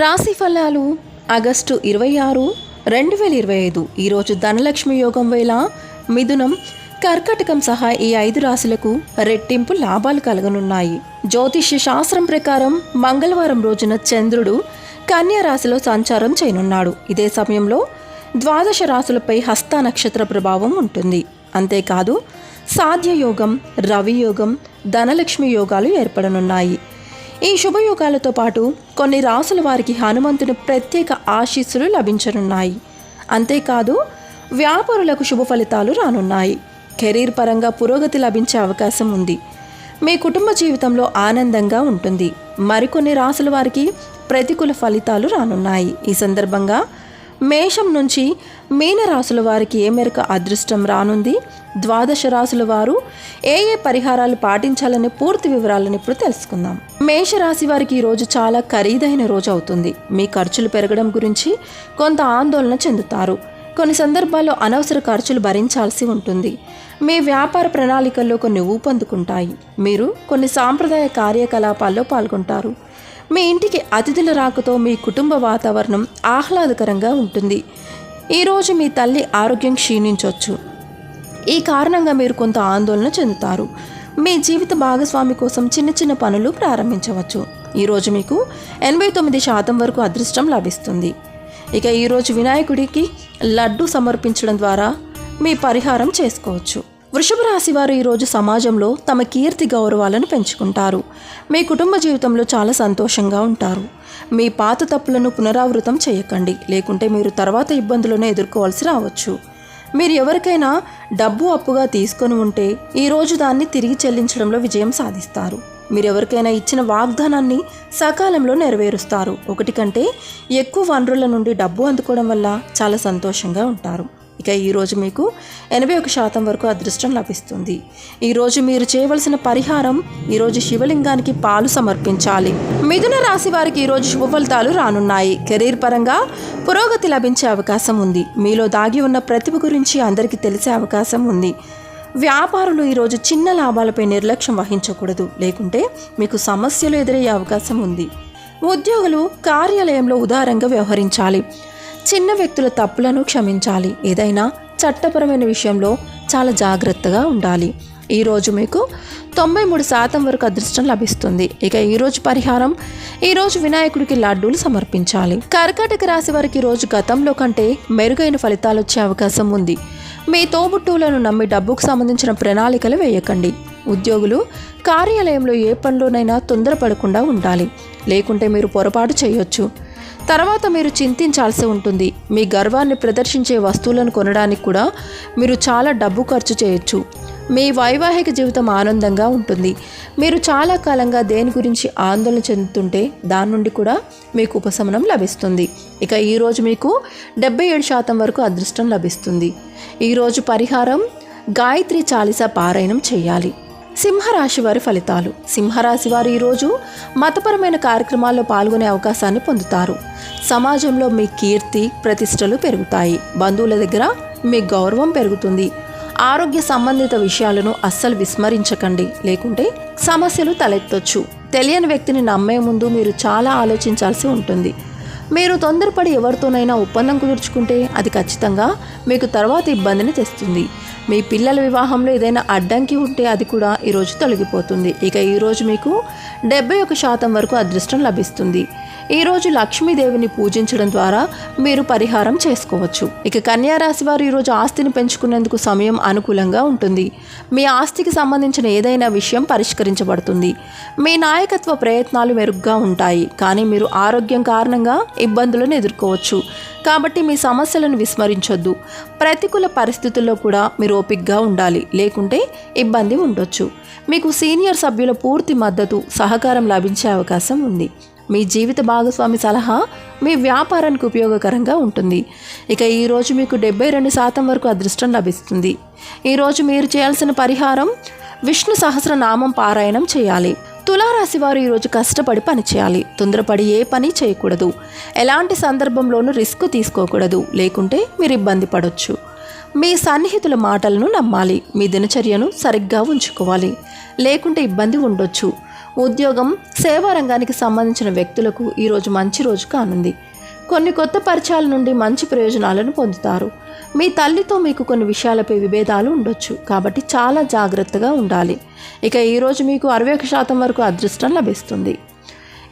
రాశి ఫలాలు ఆగస్టు ఇరవై ఆరు రెండు వేల ఇరవై ఐదు. ఈరోజు ధనలక్ష్మి యోగం వేళ మిథునం కర్కటకం సహా ఈ ఐదు రాశులకు రెట్టింపు లాభాలు కలగనున్నాయి. జ్యోతిష్య శాస్త్రం ప్రకారం మంగళవారం రోజున చంద్రుడు కన్యా రాశిలో సంచారం చేయనున్నాడు. ఇదే సమయంలో ద్వాదశ రాశులపై హస్త నక్షత్ర ప్రభావం ఉంటుంది. అంతేకాదు సాధ్య యోగం రవి యోగం ధనలక్ష్మి యోగాలు ఏర్పడనున్నాయి. ఈ శుభయోగాలతో పాటు కొన్ని రాసుల వారికి హనుమంతుని ప్రత్యేక ఆశీస్సులు లభించనున్నాయి. అంతేకాదు వ్యాపారులకు శుభ ఫలితాలు రానున్నాయి. కెరీర్ పరంగా పురోగతి లభించే అవకాశం ఉంది. మీ కుటుంబ జీవితంలో ఆనందంగా ఉంటుంది. మరికొన్ని రాసుల వారికి ప్రతికూల ఫలితాలు రానున్నాయి. ఈ సందర్భంగా మేషం నుంచి మీనరాశుల వారికి ఏ మేరకు అదృష్టం రానుంది? ద్వాదశ రాశుల వారు ఏ ఏ పరిహారాలు పాటించాలనే పూర్తి వివరాలను ఇప్పుడు తెలుసుకుందాం. మేషరాశి వారికి ఈరోజు చాలా ఖరీదైన రోజు అవుతుంది. మీ ఖర్చులు పెరగడం గురించి కొంత ఆందోళన చెందుతారు. కొన్ని సందర్భాల్లో అనవసర ఖర్చులు భరించాల్సి ఉంటుంది. మీ వ్యాపార ప్రణాళికల్లో కొన్ని ఊపందుకుంటాయి. మీరు కొన్ని సాంప్రదాయ కార్యకలాపాల్లో పాల్గొంటారు. మీ ఇంటికి అతిథుల రాకతో మీ కుటుంబ వాతావరణం ఆహ్లాదకరంగా ఉంటుంది. ఈరోజు మీ తల్లి ఆరోగ్యం క్షీణించవచ్చు ఈ కారణంగా మీరు కొంత ఆందోళన చెందుతారు. మీ జీవిత భాగస్వామి కోసం చిన్న చిన్న పనులు ప్రారంభించవచ్చు. ఈరోజు మీకు ఎనభై తొమ్మిది శాతం వరకు అదృష్టం లభిస్తుంది. ఇక ఈరోజు వినాయకుడికి లడ్డు సమర్పించడం ద్వారా మీ పరిహారం చేసుకోవచ్చు. వృషభ రాశి వారు ఈరోజు సమాజంలో తమ కీర్తి గౌరవాలను పెంచుకుంటారు. మీ కుటుంబ జీవితంలో చాలా సంతోషంగా ఉంటారు. మీ పాత తప్పులను పునరావృతం చేయకండి. లేకుంటే మీరు తర్వాత ఇబ్బందులను ఎదుర్కోవాల్సి రావచ్చు. మీరు ఎవరికైనా డబ్బు అప్పుగా తీసుకొని ఉంటే ఈరోజు దాన్ని తిరిగి చెల్లించడంలో విజయం సాధిస్తారు. మీరు ఎవరికైనా ఇచ్చిన వాగ్దానాన్ని సకాలంలో నెరవేరుస్తారు. ఒకటి కంటే ఎక్కువ వనరుల నుండి డబ్బు అందుకోవడం వల్ల చాలా సంతోషంగా ఉంటారు. ఇక ఈరోజు మీకు ఎనభై ఒక శాతం వరకు అదృష్టం లభిస్తుంది. ఈరోజు మీరు చేయవలసిన పరిహారం ఈరోజు శివలింగానికి పాలు సమర్పించాలి. మిథున రాశి వారికి ఈరోజు శుభ ఫలితాలు రానున్నాయి. కెరీర్ పరంగా పురోగతి లభించే అవకాశం ఉంది. మీలో దాగి ఉన్న ప్రతిభ గురించి అందరికీ తెలిసే అవకాశం ఉంది. వ్యాపారులు ఈరోజు చిన్న లాభాలపై నిర్లక్ష్యం వహించకూడదు. లేకుంటే మీకు సమస్యలు ఎదురయ్యే అవకాశం ఉంది. ఉద్యోగులు కార్యాలయంలో ఉదారంగా వ్యవహరించాలి. చిన్న వ్యక్తుల తప్పులను క్షమించాలి. ఏదైనా చట్టపరమైన విషయంలో చాలా జాగ్రత్తగా ఉండాలి. ఈరోజు మీకు తొంభై మూడు శాతం వరకు అదృష్టం లభిస్తుంది. ఇక ఈరోజు పరిహారం ఈరోజు వినాయకుడికి లడ్డూలు సమర్పించాలి. కర్కాటక రాశి వారికి ఈరోజు గతంలో కంటే మెరుగైన ఫలితాలు వచ్చే అవకాశం ఉంది. మీ తోబుట్టువులను నమ్మి డబ్బుకు సంబంధించిన ప్రణాళికలు వేయకండి. ఉద్యోగులు కార్యాలయంలో ఏ పనిలోనైనా తొందరపడకుండా ఉండాలి. లేకుంటే మీరు పొరపాటు చేయొచ్చు. తర్వాత మీరు చింతించాల్సి ఉంటుంది. మీ గర్వాన్ని ప్రదర్శించే వస్తువులను కొనడానికి కూడా మీరు చాలా డబ్బు ఖర్చు చేయొచ్చు. మీ వైవాహిక జీవితం ఆనందంగా ఉంటుంది. మీరు చాలా కాలంగా దేని గురించి ఆందోళన చెందుతుంటే దాని నుండి కూడా మీకు ఉపశమనం లభిస్తుంది. ఇక ఈరోజు మీకు డెబ్బై ఏడు శాతం వరకు అదృష్టం లభిస్తుంది. ఈరోజు పరిహారం గాయత్రి చాలిసా పారాయణం చేయాలి. సింహరాశి వారి ఫలితాలు. సింహరాశి వారు ఈరోజు మతపరమైన కార్యక్రమాల్లో పాల్గొనే అవకాశాన్ని పొందుతారు. సమాజంలో మీ కీర్తి ప్రతిష్టలు పెరుగుతాయి. బంధువుల దగ్గర మీ గౌరవం పెరుగుతుంది. ఆరోగ్య సంబంధిత విషయాలను అస్సలు విస్మరించకండి. లేకుంటే సమస్యలు తలెత్తొచ్చు. తెలియని వ్యక్తిని నమ్మే ముందు మీరు చాలా ఆలోచించాల్సి ఉంటుంది. మీరు తొందరపడి ఎవరితోనైనా ఒప్పందం కుదుర్చుకుంటే అది ఖచ్చితంగా మీకు తర్వాత ఇబ్బందిని తెస్తుంది. మీ పిల్లల వివాహంలో ఏదైనా అడ్డంకి ఉంటే అది కూడా ఈరోజు తొలగిపోతుంది. ఇక ఈరోజు మీకు డెబ్బై ఒక శాతం వరకు అదృష్టం లభిస్తుంది. ఈరోజు లక్ష్మీదేవిని పూజించడం ద్వారా మీరు పరిహారం చేసుకోవచ్చు. ఇక కన్యా రాశి వారు ఈరోజు ఆస్తిని పెంచుకునేందుకు సమయం అనుకూలంగా ఉంటుంది. మీ ఆస్తికి సంబంధించిన ఏదైనా విషయం పరిష్కరించబడుతుంది. మీ నాయకత్వ ప్రయత్నాలు మెరుగ్గా ఉంటాయి. కానీ మీరు ఆరోగ్యం కారణంగా ఇబ్బందులను ఎదుర్కోవచ్చు. కాబట్టి మీ సమస్యలను విస్మరించొద్దు. ప్రతికూల పరిస్థితుల్లో కూడా మీరు ఓపిక్గా ఉండాలి. లేకుంటే ఇబ్బంది ఉండొచ్చు. మీకు సీనియర్ సభ్యుల పూర్తి మద్దతు సహకారం లభించే అవకాశం ఉంది. మీ జీవిత భాగస్వామి సలహా మీ వ్యాపారానికి ఉపయోగకరంగా ఉంటుంది. ఇక ఈరోజు మీకు డెబ్బై రెండు శాతం వరకు అదృష్టం లభిస్తుంది. ఈరోజు మీరు చేయాల్సిన పరిహారం విష్ణు సహస్రనామం పారాయణం చేయాలి. తులారాశి వారు ఈరోజు కష్టపడి పని చేయాలి. తొందరపడి ఏ పని చేయకూడదు. ఎలాంటి సందర్భంలోనూ రిస్క్ తీసుకోకూడదు. లేకుంటే మీరు ఇబ్బంది పడవచ్చు మీ సన్నిహితుల మాటలను నమ్మాలి. మీ దినచర్యను సరిగ్గా ఉంచుకోవాలి. లేకుంటే ఇబ్బంది ఉండొచ్చు. ఉద్యోగం సేవా రంగానికి సంబంధించిన వ్యక్తులకు ఈరోజు మంచి రోజు కానుంది. కొన్ని కొత్త పరిచయాల నుండి మంచి ప్రయోజనాలను పొందుతారు. మీ తల్లితో మీకు కొన్ని విషయాలపై విభేదాలు ఉండొచ్చు. కాబట్టి చాలా జాగ్రత్తగా ఉండాలి. ఇక ఈరోజు మీకు అరవై ఒక శాతం వరకు అదృష్టం లభిస్తుంది.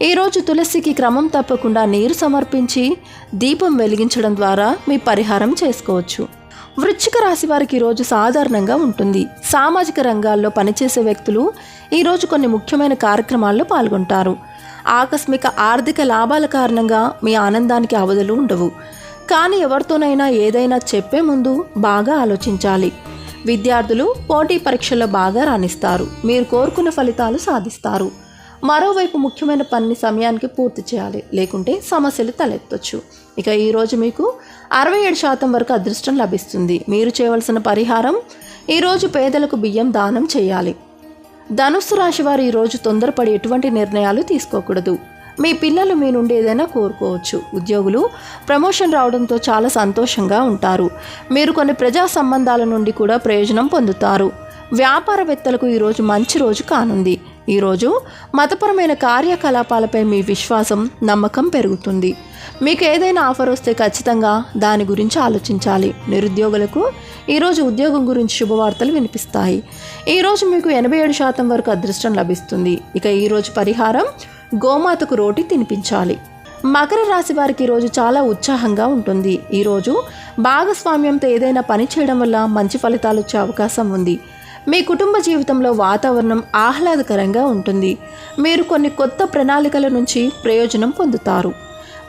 ఈరోజు తులసికి క్రమం తప్పకుండా నీరు సమర్పించి దీపం వెలిగించడం ద్వారా మీ పరిహారం చేసుకోవచ్చు. వృశ్చిక రాశి వారికి ఈరోజు సాధారణంగా ఉంటుంది. సామాజిక రంగాల్లో పనిచేసే వ్యక్తులు ఈరోజు కొన్ని ముఖ్యమైన కార్యక్రమాల్లో పాల్గొంటారు. ఆకస్మిక ఆర్థిక లాభాల కారణంగా మీ ఆనందానికి అవధులు ఉండవు. కానీ ఎవరితోనైనా ఏదైనా చెప్పే ముందు బాగా ఆలోచించాలి. విద్యార్థులు పోటీ పరీక్షల్లో బాగా రాణిస్తారు. మీరు కోరుకున్న ఫలితాలు సాధిస్తారు. మరోవైపు ముఖ్యమైన పని సమయానికి పూర్తి చేయాలి. లేకుంటే సమస్యలు తలెత్తొచ్చు. ఇక ఈరోజు మీకు అరవై ఏడు శాతం వరకు అదృష్టం లభిస్తుంది. మీరు చేయవలసిన పరిహారం ఈరోజు పేదలకు బియ్యం దానం చేయాలి. ధనుస్సు రాశి వారు ఈరోజు తొందరపడి ఎటువంటి నిర్ణయాలు తీసుకోకూడదు. మీ పిల్లలు మీ నుండి ఏదైనా కోరుకోవచ్చు. ఉద్యోగులు ప్రమోషన్ రావడంతో చాలా సంతోషంగా ఉంటారు. మీరు కొన్ని ప్రజా సంబంధాల నుండి కూడా ప్రయోజనం పొందుతారు. వ్యాపారవేత్తలకు ఈరోజు మంచి రోజు కానుంది. ఈరోజు మతపరమైన కార్యకలాపాలపై మీ విశ్వాసం నమ్మకం పెరుగుతుంది. మీకు ఏదైనా ఆఫర్ వస్తే ఖచ్చితంగా దాని గురించి ఆలోచించాలి. నిరుద్యోగులకు ఈరోజు ఉద్యోగం గురించి శుభవార్తలు వినిపిస్తాయి. ఈరోజు మీకు ఎనభై ఏడు శాతం వరకు అదృష్టం లభిస్తుంది. ఇక ఈరోజు పరిహారం గోమాతకు రోటి తినిపించాలి. మకర రాశి వారికి ఈరోజు చాలా ఉత్సాహంగా ఉంటుంది. ఈరోజు భాగస్వామ్యంతో ఏదైనా పని చేయడం వల్ల మంచి ఫలితాలు వచ్చే అవకాశం ఉంది. మీ కుటుంబ జీవితంలో వాతావరణం ఆహ్లాదకరంగా ఉంటుంది. మీరు కొన్ని కొత్త ప్రణాళికల నుంచి ప్రయోజనం పొందుతారు.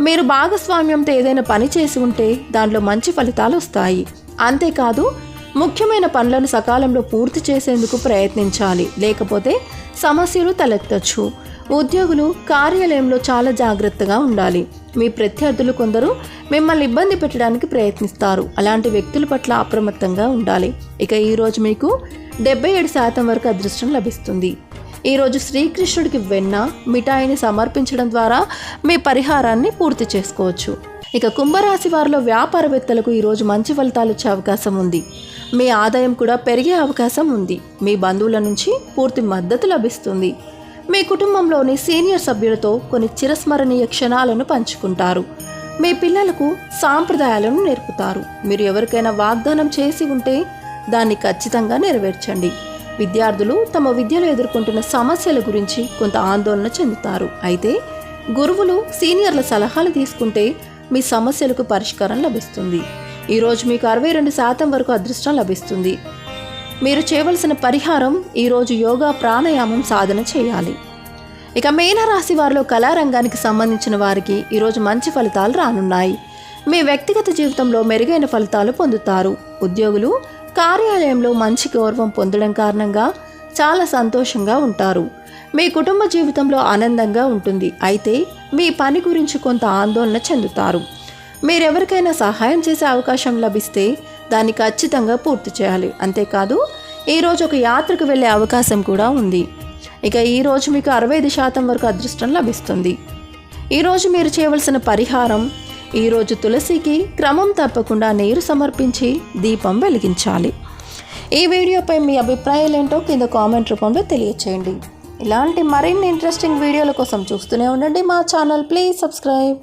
మీరు భాగస్వామ్యంతో ఏదైనా పని చేసి ఉంటే దాంట్లో మంచి ఫలితాలు వస్తాయి. అంతేకాదు ముఖ్యమైన పనులను సకాలంలో పూర్తి చేసేందుకు ప్రయత్నించాలి. లేకపోతే సమస్యలు తలెత్తచ్చు. ఉద్యోగులు కార్యాలయంలో చాలా జాగ్రత్తగా ఉండాలి. మీ ప్రత్యర్థులు కొందరు మిమ్మల్ని ఇబ్బంది పెట్టడానికి ప్రయత్నిస్తారు. అలాంటి వ్యక్తుల పట్ల అప్రమత్తంగా ఉండాలి. ఇక ఈరోజు మీకు డెబ్బై ఏడు శాతం వరకు అదృష్టం లభిస్తుంది. ఈరోజు శ్రీకృష్ణుడికి వెన్న మిఠాయిని సమర్పించడం ద్వారా మీ పరిహారాన్ని పూర్తి చేసుకోవచ్చు. ఇక కుంభరాశి వారిలో వ్యాపారవేత్తలకు ఈరోజు మంచి ఫలితాలు వచ్చే అవకాశం ఉంది. మీ ఆదాయం కూడా పెరిగే అవకాశం ఉంది. మీ బంధువుల నుంచి పూర్తి మద్దతు లభిస్తుంది. మీ కుటుంబంలోని సీనియర్ సభ్యులతో కొన్ని చిరస్మరణీయ క్షణాలను పంచుకుంటారు. మీ పిల్లలకు సాంప్రదాయాలను నేర్పుతారు. మీరు ఎవరికైనా వాగ్దానం చేసి ఉంటే దాన్ని ఖచ్చితంగా నెరవేర్చండి. విద్యార్థులు తమ విద్యలో ఎదుర్కొంటున్న సమస్యల గురించి కొంత ఆందోళన చెందుతారు. అయితే గురువులు సీనియర్ల సలహాలు తీసుకుంటే మీ సమస్యలకు పరిష్కారం లభిస్తుంది. ఈరోజు మీకు అరవై రెండు శాతం వరకు అదృష్టం లభిస్తుంది. మీరు చేయవలసిన పరిహారం ఈరోజు యోగా ప్రాణాయామం సాధన చేయాలి. ఇక మీనరాశి వారిలో కళారంగానికి సంబంధించిన వారికి ఈరోజు మంచి ఫలితాలు రానున్నాయి. మీ వ్యక్తిగత జీవితంలో మెరుగైన ఫలితాలు పొందుతారు. ఉద్యోగులు కార్యాలయంలో మంచి గౌరవం పొందడం కారణంగా చాలా సంతోషంగా ఉంటారు. మీ కుటుంబ జీవితంలో ఆనందంగా ఉంటుంది. అయితే మీ పని గురించి కొంత ఆందోళన చెందుతారు. మీరెవరికైనా సహాయం చేసే అవకాశం లభిస్తే దాన్ని ఖచ్చితంగా పూర్తి చేయాలి. అంతేకాదు ఈరోజు ఒక యాత్రకు వెళ్ళే అవకాశం కూడా ఉంది. ఇక ఈరోజు మీకు అరవై ఐదు శాతం వరకు అదృష్టం లభిస్తుంది. ఈరోజు మీరు చేయవలసిన పరిహారం ఈరోజు తులసికి క్రమం తప్పకుండా నీరు సమర్పించి దీపం వెలిగించాలి. ఈ వీడియోపై మీ అభిప్రాయాలు ఏంటో కింద కామెంట్ రూపంలో తెలియచేయండి. ఇలాంటి మరిన్ని ఇంట్రెస్టింగ్ వీడియోల కోసం చూస్తూనే ఉండండి మా ఛానల్. Please subscribe